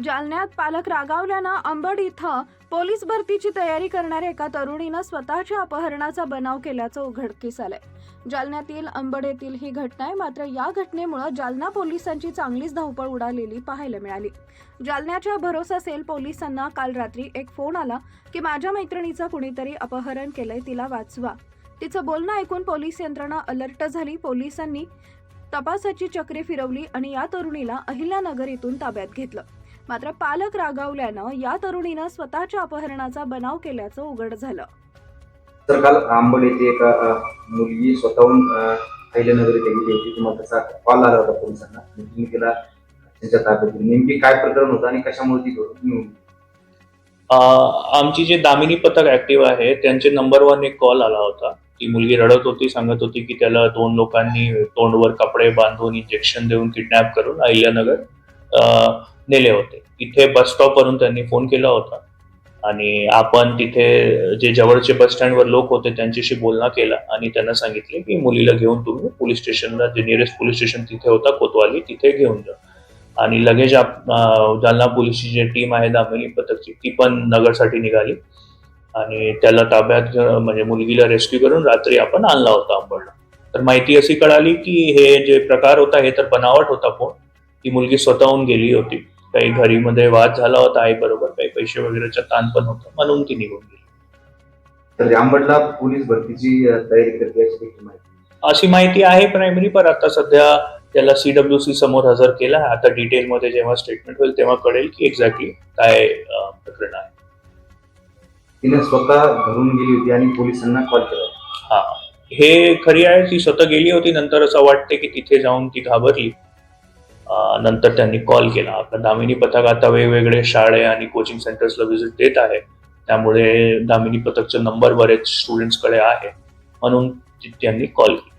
जालन्यात पालक रागावल्यानं अंबड इथं पोलीस भरतीची तयारी करणाऱ्या एका तरुणीनं स्वतःच्या अपहरणाचा बनाव केल्याचं उघडकीस आलंय. जालन्यातील अंबड येथील ही घटना आहे. मात्र या घटनेमुळे जालना पोलिसांची चांगलीच धावपळ उडालेली पाहायला मिळाली. जालन्याच्या भरोसा सेल पोलिसांना काल रात्री एक फोन आला की माझ्या मैत्रिणीचं कुणीतरी अपहरण केलंय तिला वाचवा. तिचं बोलणं ऐकून पोलीस यंत्रणा अलर्ट झाली. पोलिसांनी तपासाची चक्रे फिरवली आणि या तरुणीला अहिल्यानगर इथून ताब्यात घेतलं. मात्र पालक रागावल्यानं या तरुणीनं स्वतःच्या अपहरणाचा बनाव केल्याचं उघड झालं. तर काल आंबड येथे एक मुलगी स्वतःहून अहिल्यानगर इथे गेली होती. तुम्हाला त्याचा कॉल आला होता पोलिसांना. तुम्ही तिला त्यांच्या ताब्यात. दिली नेमकी काय प्रकरण होतं आणि कशामुळे ती तुम्ही आमची जे दामिनी पथक ऍक्टिव्ह आहे त्यांचे नंबर वन एक कॉल आला होता. ती मुलगी रडत होती सांगत होती की त्याला दोन लोकांनी तोंडवर कपडे बांधून इंजेक्शन देऊन किडनॅप करून अहिल्यानगर नेले होते. इथे बस स्टॉपवरून त्यांनी फोन केला होता. आणि आपण तिथे जे जवळचे बस स्टँडवर लोक होते त्यांच्याशी बोलणं केला आणि त्यांना सांगितले की मुलीला घेऊन तुम्ही पोलीस स्टेशनला जे नियरेस्ट पोलीस स्टेशन तिथे होता कोतवाली तिथे घेऊन जा. आणि लगेच आप- जालना पोलीसची जी टीम आहे दामिनी पथकची ती पण नगरसाठी निघाली. आणि त्याला ताब्यात म्हणजे मुलगीला रेस्क्यू करून रात्री आपण आणला होता अंबडला तर माहिती अशी कळाली की हे जे प्रकार होता हे तर बनावट होता फोन ती मुलगी स्वतःहून गेली होती. काही घरीमध्ये वाद झाला होता आई बरोबर काही पैसे वगैरेचा ताण पण होता म्हणून ती निघून गेली. तर आंबडला पोलीस भरतीची तयारी करते अशी देखील माहिती? अशी माहिती आहे प्रायमरी पण आता सध्या त्याला सीडब्ल्यू सी समोर हजर केला आता डिटेलमध्ये जेव्हा स्टेटमेंट होईल तेव्हा कळेल की एक्झॅक्टली काय प्रकरण आहे. तिने स्वतः घरून गेली होती आणि पोलिसांना कॉल केला. हा. हे खरी आहे ती स्वतः गेली होती. नंतर असं वाटते की तिथे जाऊन ती घाबरली. नंतर त्यांनी कॉल केला. आपला दामिनी पथक आता वेगवेगळे शाळे आणि कोचिंग सेंटर्सला व्हिजिट देत आहे. त्यामुळे दामिनी पथकचा नंबर बरेच स्टुडंट्सकडे आहे. म्हणून ती- त्यांनी कॉल केला.